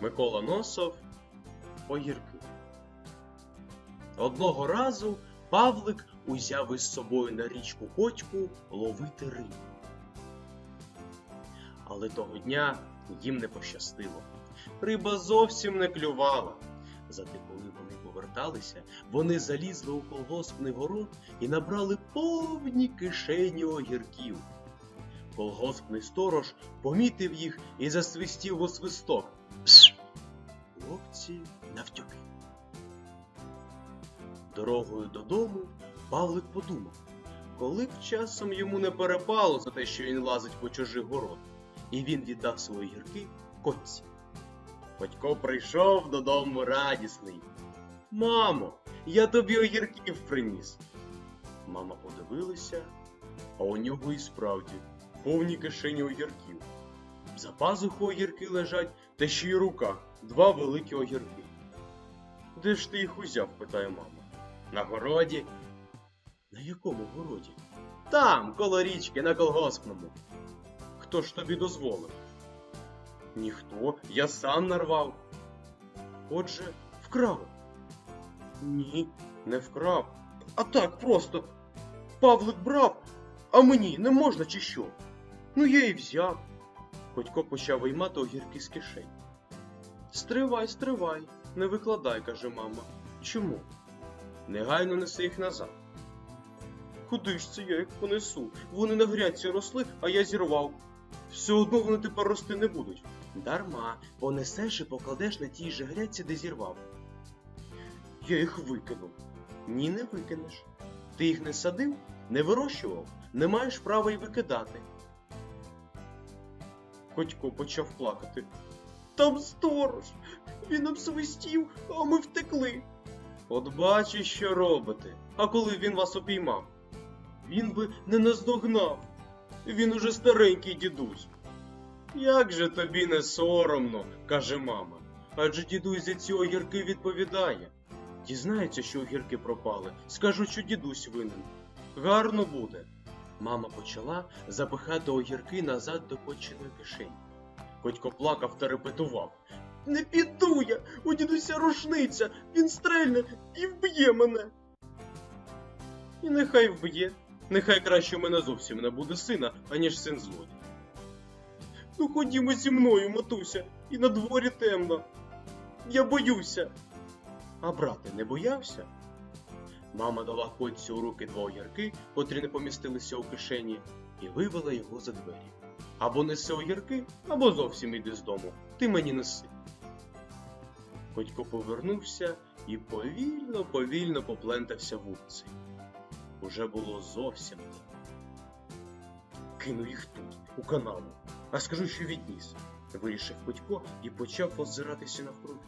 Микола Носов Огірки. Одного разу Павлик узяв із собою на річку Котьку ловити рибу. Але того дня їм не пощастило. Риба зовсім не клювала. Зате коли вони поверталися, вони залізли у колгоспний город і набрали повні кишені огірків. Колгоспний сторож помітив їх і засвистів у свисток. Хлопці навтюки. Дорогою додому Павлик подумав, коли б часом йому не перепало за те, що він лазить по чужих город, і він віддав свої гірки котці. Батько прийшов додому радісний. Мамо, я тобі огірків приніс. Мама подивилася, а у нього і справді повні кишені огірків. За пазухою огірки лежать, та ще й у руках два великі огірки. Де ж ти їх узяв? питає мама. На городі. На якому городі? Там, коло річки, на колгоспному. Хто ж тобі дозволив? Ніхто, я сам нарвав. Отже, вкрав. Ні, не вкрав. А так просто. Павлик брав, а мені не можна чи що? Ну я і взяв. Котько почав виймати огірки з кишень. Стривай, стривай, не викладай, каже мама. Чому? Негайно неси їх назад. Куди ж це я їх понесу? Вони на грядці росли, а я зірвав. Все одно вони тепер рости не будуть. Дарма, понесеш і покладеш на тій же грядці, де зірвав. Я їх викинув. Ні, не викинеш. Ти їх не садив, не вирощував, не маєш права й викидати. Котько почав плакати. Там сторож. Він обсвистів, а ми втекли. От бачиш, що робите. А коли він вас обіймав? Він би не наздогнав. Він уже старенький дідусь. Як же тобі не соромно, каже мама. Адже дідусь за ці огірки відповідає. Дізнається, що огірки пропали, скажуть, що дідусь винен. Гарно буде. Мама почала запихати огірки назад до котчиної кишені. Котько плакав та репетував. Не піду я, у дідуся рушниця, він стрельне і вб'є мене. І нехай вб'є. Нехай краще у мене зовсім не буде сина, аніж син злодій. Ну ходімо зі мною, матуся, і на дворі темно. Я боюся. А брати не боявся? Мама дала котці у руки два огірки, котрі не помістилися у кишені, і вивела його за двері. Або неси огірки, або зовсім іди з дому. Ти мені неси. Котько повернувся і повільно, повільно поплентався вулицею. Уже було зовсім темно. Кину їх тут, у канаву, а скажу, що відніс, вирішив Котько і почав озиратися навкруги.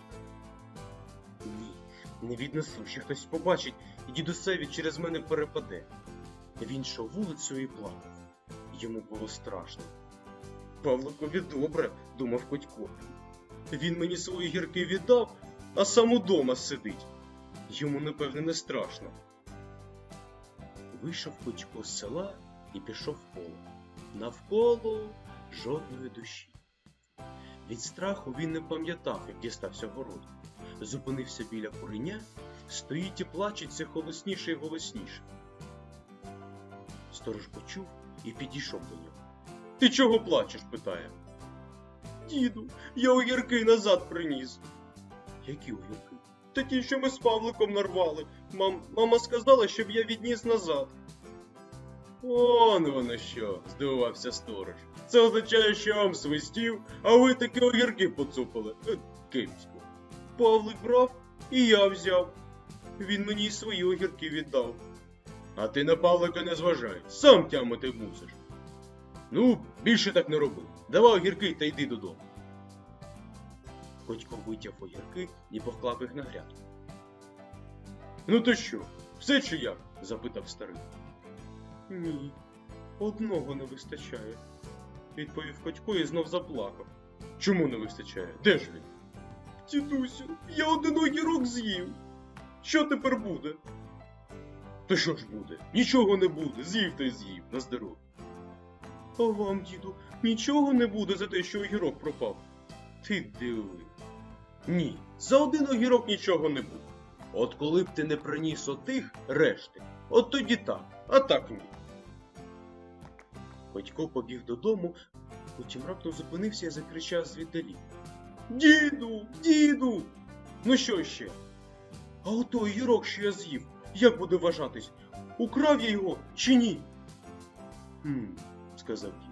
Не віднесу, ще хтось побачить, і дідусеві через мене перепаде. Він йшов вулицею і плакав. Йому було страшно. Павликові добре, думав Котько. Він мені свої гірки віддав, а сам удома сидить. Йому, напевне, не страшно. Вийшов Котько з села і пішов в поле. Навколо жодної душі. Від страху він не пам'ятав, як дістався городу. Зупинився біля куреня, стоїть і плаче все голосніше і голосніше. Сторож почув і підійшов до нього. Ти чого плачеш? питає. Діду, я огірки назад приніс. Які огірки? Та ті, що ми з Павликом нарвали. Мам, мама сказала, щоб я відніс назад. Он воно що, здивувався сторож. Це означає, що я вам свистів, а ви таки огірки поцупили. Е, Кимську. Павлик брав, і я взяв. Він мені свої огірки віддав. А ти на Павлика не зважай, сам тямити мусиш. Ну, більше так не роби. Давай огірки та йди додому. Котько витяв огірки і поклав їх на грядку. Ну то що, все чи як? запитав старий. Ні, одного не вистачає, відповів Котько і знов заплакав. Чому не вистачає? Де ж він? Дідусю, я один огірок з'їв. Що тепер буде? То що ж буде? Нічого не буде, з'їв й з'їв, на здоров'я. А вам, діду, нічого не буде за те, що огірок пропав. Ти диви. Ні, за один огірок нічого не буде. От коли б ти не приніс отих решти, от тоді так, а так ні. Батько побіг додому, потім раптом зупинився і закричав звіддалі. Діду, діду! Ну що ще? А ото огірок, що я з'їв, як буде вважатись? Украв я його чи ні? Хм, сказав дід.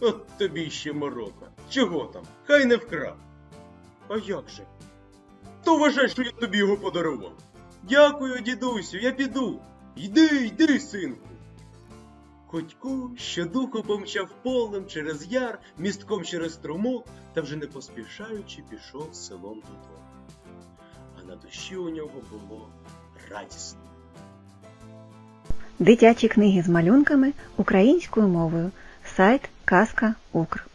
От тобі ще морока. Чого там? Хай не вкрав. А як же? То вважай, що я тобі його подарував. Дякую, дідусю, я піду. Йди, йди, синку. Котько щодуху помчав полем через яр, містком через струмок та вже не поспішаючи пішов селом додому. А на душі у нього було радісно. Дитячі книги з малюнками українською мовою. Сайт Казка Укр.